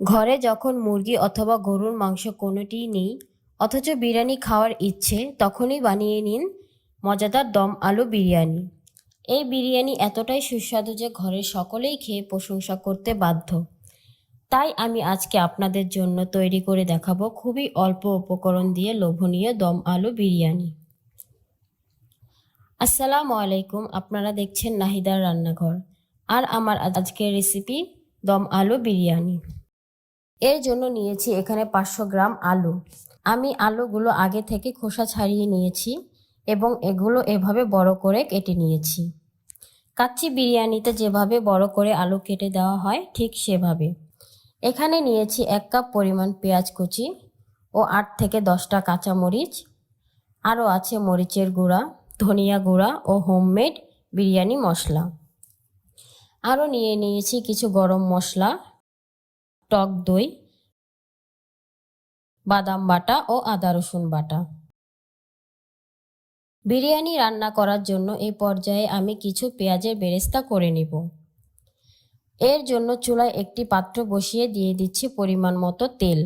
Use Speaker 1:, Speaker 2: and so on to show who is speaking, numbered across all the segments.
Speaker 1: ঘরে যখন মুরগি অথবা গরুর মাংস কোনোটিই নেই, অথচ বিরিয়ানি খাওয়ার ইচ্ছে, তখনই বানিয়ে নিন মজাদার দম আলু বিরিয়ানি। এই বিরিয়ানি এতটাই সুস্বাদু যে ঘরের সকলেই খেয়ে প্রশংসা করতে বাধ্য। তাই আমি আজকে আপনাদের জন্য তৈরি করে দেখাবো খুবই অল্প উপকরণ দিয়ে লোভনীয় দম আলু বিরিয়ানি। আসসালামু আলাইকুম, আপনারা দেখছেন নাহিদার রান্নাঘর। আর আমার আজকের রেসিপি দম আলু বিরিয়ানি। এর জন্য নিয়েছি এখানে পাঁচশো গ্রাম আলু। আমি আলুগুলো আগে থেকে খোসা ছাড়িয়ে নিয়েছি এবং এগুলো এভাবে বড় করে কেটে নিয়েছি। কাচ্চি বিরিয়ানিতে যেভাবে বড় করে আলু কেটে দেওয়া হয়, ঠিক সেভাবে। এখানে নিয়েছি এক কাপ পরিমাণ পেঁয়াজ কুচি ও আট থেকে দশটা কাঁচামরিচ। আরও আছে মরিচের গুঁড়া, ধনিয়া গুঁড়া ও হোমমেড বিরিয়ানি মশলা। আরও নিয়ে নিয়েছি কিছু গরম মশলা টক দই, বাদাম বাটা ও আদা রসুন বাটা। বিরিয়ানি রান্না করার জন্য এই পর্যায়ে আমি কিছু পেঁয়াজের বেরেস্তা করে নিব। এর জন্য চুলায় একটি পাত্র বসিয়ে দিয়ে দিচ্ছি পরিমাণ মতো তেল।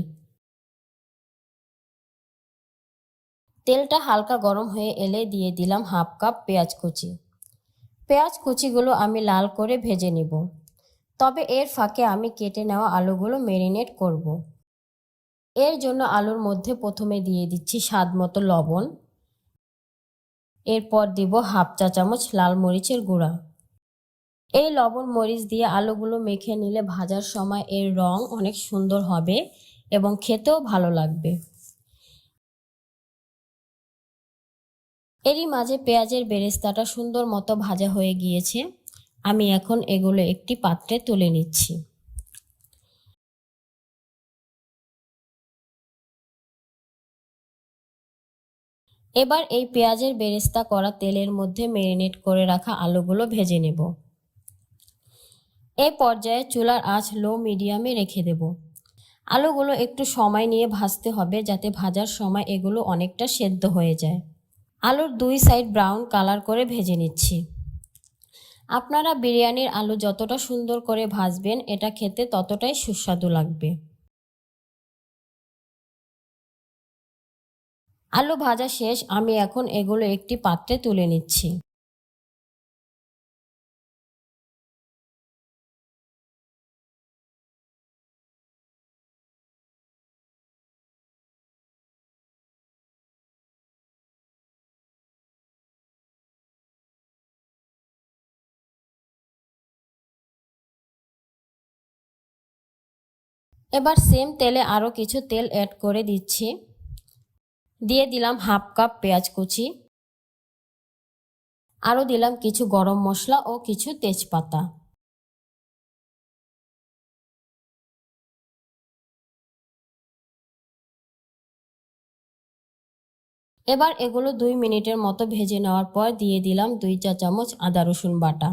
Speaker 1: তেলটা হালকা গরম হয়ে এলে দিয়ে দিলাম হাফ কাপ পেঁয়াজ কুচি। পেঁয়াজ কুচিগুলো আমি লাল করে ভেজে নিব। তবে এর ফাঁকে আমি কেটে নেওয়া আলুগুলো মেরিনেট করব। এর জন্য আলুর মধ্যে প্রথমে দিয়ে দিচ্ছি স্বাদ মতো লবণ। এরপর দিব হাফ চা চামচ লাল মরিচের গুঁড়া। এই লবণ মরিচ দিয়ে আলুগুলো মেখে নিলে ভাজার সময় এর রং অনেক সুন্দর হবে এবং খেতেও ভালো লাগবে। এরই মাঝে পেঁয়াজের বেরেস্তাটা সুন্দর মতো ভাজা হয়ে গিয়েছে। আমি এখন এগুলো একটি পাত্রে তুলে নিচ্ছি। এবার এই পেঁয়াজের বেরেস্তা করা তেলের মধ্যে মেরিনেট করে রাখা আলুগুলো ভেজে নেব। এ পর্যায়ে চুলার আঁচ লো মিডিয়ামে রেখে দেব। আলুগুলো একটু সময় নিয়ে ভাজতে হবে যাতে ভাজার সময় এগুলো অনেকটা সেদ্ধ হয়ে যায়। আলুর দুই সাইড ব্রাউন কালার করে ভেজে নিচ্ছি। আপনারা বিরিয়ানির আলু যতটা সুন্দর করে ভাজবেন, এটা খেতে ততটাই সুস্বাদু লাগবে। আলু ভাজা শেষ, আমি এখন এগুলো একটি পাত্রে তুলে নিচ্ছি। এবার সেম তেলে আরও কিছু তেল অ্যাড করে দিচ্ছি। দিয়ে দিলাম হাফ কাপ পেঁয়াজ কুচি। আরও দিলাম কিছু গরম মশলা ও কিছু তেজপাতা। এবার এগুলো দুই মিনিটের মতো ভেজে নেওয়ার পর দিয়ে দিলাম দুই চা চামচ আদা রসুন বাটা।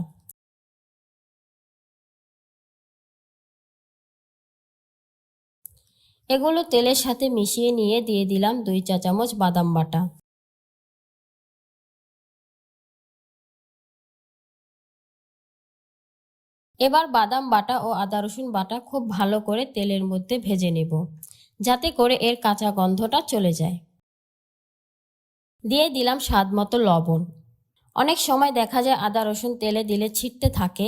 Speaker 1: এগুলো তেলের সাথে মিশিয়ে নিয়ে দিয়ে দিলাম দুই চা চামচ বাদাম বাটা। এবার বাদাম বাটা ও আদা রসুন বাটা খুব ভালো করে তেলের মধ্যে ভেজে নেব, যাতে করে এর কাঁচা গন্ধটা চলে যায়। দিয়ে দিলাম স্বাদ মতো লবণ। অনেক সময় দেখা যায় আদা রসুন তেলে দিলে ছিটতে থাকে,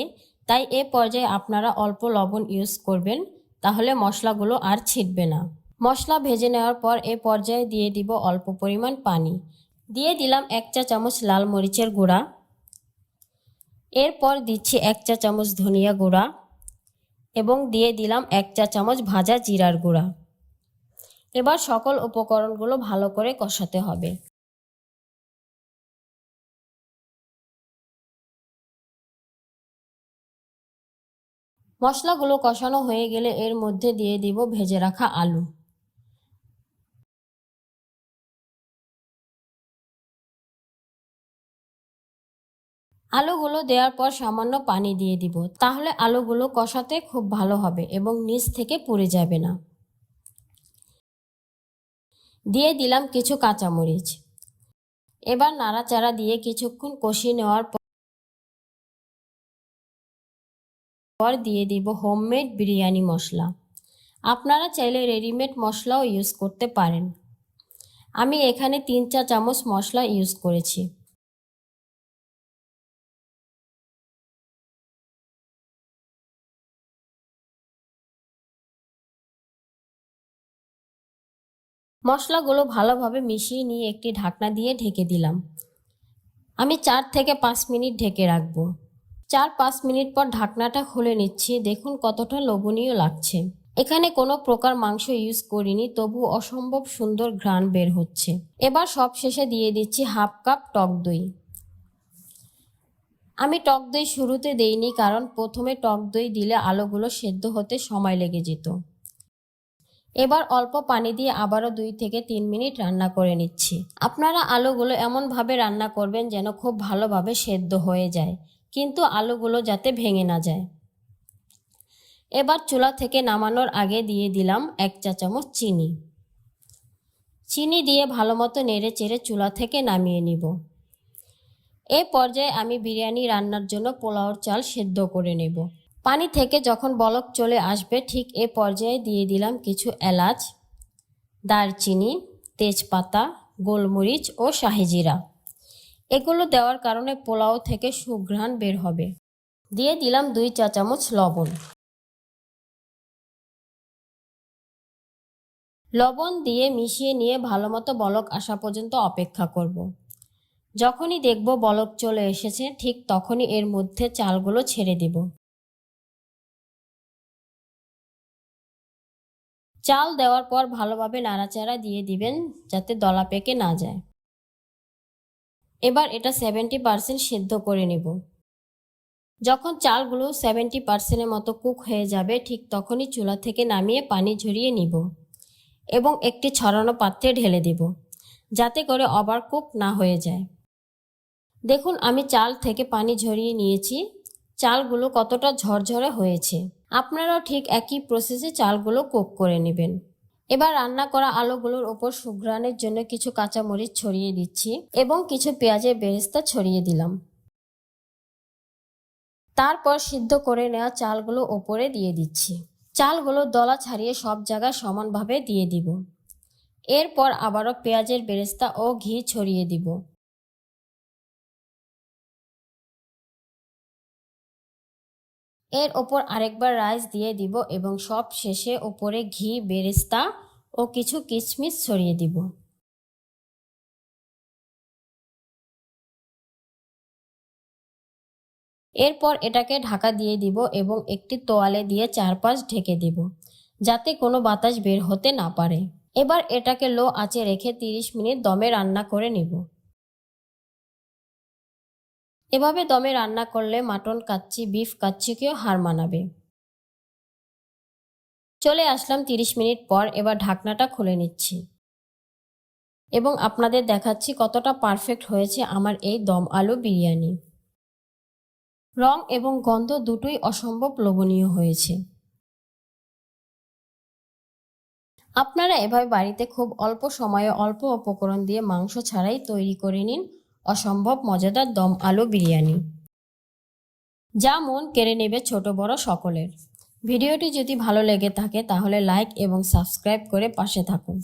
Speaker 1: তাই এ পর্যায়ে আপনারা অল্প লবণ ইউজ করবেন। তাহলে মশলাগুলো আর ছিটবে না। মশলা ভেজে নেওয়ার পর এ পর্যায়ে দিয়ে দিব অল্প পরিমাণ পানি। দিয়ে দিলাম এক চা চামচ লাল মরিচের গুঁড়া। এরপর দিচ্ছি এক চা চামচ ধনিয়া গুঁড়া এবং দিয়ে দিলাম এক চা চামচ ভাজা জিরার গুঁড়া। এবার সকল উপকরণগুলো ভালো করে কষাতে হবে। মশলাগুলো কষানো হয়ে গেলে এর মধ্যে দিয়ে দিব ভেজে রাখা আলু। আলুগুলো দেওয়ার পর সামান্য পানি দিয়ে দিব। তাহলে আলুগুলো কষাতে খুব ভালো হবে এবং নিচ থেকে পুড়ে যাবে না। দিয়ে দিলাম কিছু কাঁচামরিচ। এবার নাড়াচাড়া দিয়ে কিছুক্ষণ কষিয়ে নেওয়ার পর দিয়ে দিব হোমমেড বিরিয়ানি মশলা। আপনারা চাইলে রেডিমেড মশলাও ইউজ করতে পারেন। আমি এখানে তিন চা চামচ মশলা ইউজ করেছি। মশলাগুলো ভালোভাবে মিশিয়ে নিয়ে একটি ঢাকনা দিয়ে ঢেকে দিলাম। আমি চার থেকে পাঁচ মিনিট ঢেকে রাখব। চার পাঁচ মিনিট পর ঢাকনাটা খুলে নিচ্ছি। দেখুন কতটা লোভনীয় লাগছে। এখানে কোনো প্রকার মাংস ইউজ করিনি, তবু অসম্ভব সুন্দর ঘ্রাণ বের হচ্ছে। এবার সব শেষে দিয়ে দিচ্ছি হাফ কাপ টক দই। আমি টক দই শুরুতে দেইনি কারণ প্রথমে টক দই দিলে আলুগুলো সেদ্ধ হতে সময় লেগে যেত। এবার অল্প পানি দিয়ে আবারও দুই থেকে তিন মিনিট রান্না করে নিচ্ছি। আপনারা আলুগুলো এমনভাবে রান্না করবেন যেন খুব ভালোভাবে সেদ্ধ হয়ে যায়। কিন্তু আলুগুলো যাতে ভেঙে না যায়। এবার চুলা থেকে নামানোর আগে দিয়ে দিলাম এক চা চামচ চিনি। চিনি দিয়ে ভালো মতো নেড়ে চেড়ে চুলা থেকে নামিয়ে নিব। এ পর্যায়ে আমি বিরিয়ানি রান্নার জন্য পোলাওর চাল সেদ্ধ করে নেব। পানি থেকে যখন বলক চলে আসবে, ঠিক এ পর্যায়ে দিয়ে দিলাম কিছু এলাচ, দারচিনি, তেজপাতা, গোলমরিচ ও শাহিজিরা এগুলো দেওয়ার কারণে পোলাও থেকে সুঘ্রাণ বের হবে। দিয়ে দিলাম দুই চা চামচ লবণ। লবণ দিয়ে মিশিয়ে নিয়ে ভালো মতো বলক আসা পর্যন্ত অপেক্ষা করব। যখনই দেখব বলক চলে এসেছে, ঠিক তখনই এর মধ্যে চালগুলো ছেড়ে দেব। চাল দেওয়ার পর ভালোভাবে নাড়াচাড়া দিয়ে দিবেন, যাতে দলা পেকে না যায়। এবার এটা সেভেন্টি পারসেন্ট সেদ্ধ করে নেব। যখন চালগুলো সেভেন্টি পারসেন্টের মতো কুক হয়ে যাবে, ঠিক তখনই চুলা থেকে নামিয়ে পানি ঝরিয়ে নিব এবং একটি ছড়ানো পাত্রে ঢেলে দেব, যাতে করে ওভার কুক না হয়ে যায়। দেখুন, আমি চাল থেকে পানি ঝরিয়ে নিয়েছি। চালগুলো কতটা ঝরঝরে হয়েছে। আপনারাও ঠিক একই প্রসেসে চালগুলো কুক করে নেবেন। এবার রান্না করা আলুগুলোর ওপর সুঘ্রাণের জন্য কিছু কাঁচামরিচ ছড়িয়ে দিচ্ছি এবং কিছু পেঁয়াজের বেরেস্তা ছড়িয়ে দিলাম। তারপর সিদ্ধ করে নেওয়া চালগুলো ওপরে দিয়ে দিচ্ছি। চালগুলো দলা ছাড়িয়ে সব জায়গায় সমানভাবে দিয়ে দিব। এরপর আবারও পেঁয়াজের বেরেস্তা ও ঘি ছড়িয়ে দিব। এর ওপর আরেকবার রাইস দিয়ে দিব এবং সব শেষে ওপরে ঘি, বেরেস্তা ও কিছু কিশমিশ ছড়িয়ে দিব। এরপর এটাকে ঢাকা দিয়ে দিব এবং একটি তোয়ালে দিয়ে চারপাশ ঢেকে দিব, যাতে কোনো বাতাস বের হতে না পারে। এবার এটাকে লো আঁচে রেখে 30 মিনিট দমে রান্না করে নিব। এভাবে দমে রান্না করলে মাটন কাচ্চি, বিফ কাচ্চিকেও হার মানাবে। চলে আসলাম 30 মিনিট পর এবার ঢাকনাটা খুলে নিচ্ছি। এবং আপনাদের দেখাচ্ছি কতটা পারফেক্ট হয়েছে আমার এই দম আলু বিরিয়ানি। রং এবং গন্ধ দুটোই অসম্ভব লোভনীয় হয়েছে। আপনারা এভাবে বাড়িতে খুব অল্প সময়ে অল্প উপকরণ দিয়ে মাংস ছাড়াই তৈরি করে নিন। অসম্ভব মজাদার দম আলু বিরিয়ানি। যা মন কেড়ে নেবে ছোট বড় সকলের। ভিডিওটি যদি ভালো লেগে থাকে তাহলে লাইক এবং সাবস্ক্রাইব করে পাশে থাকুন।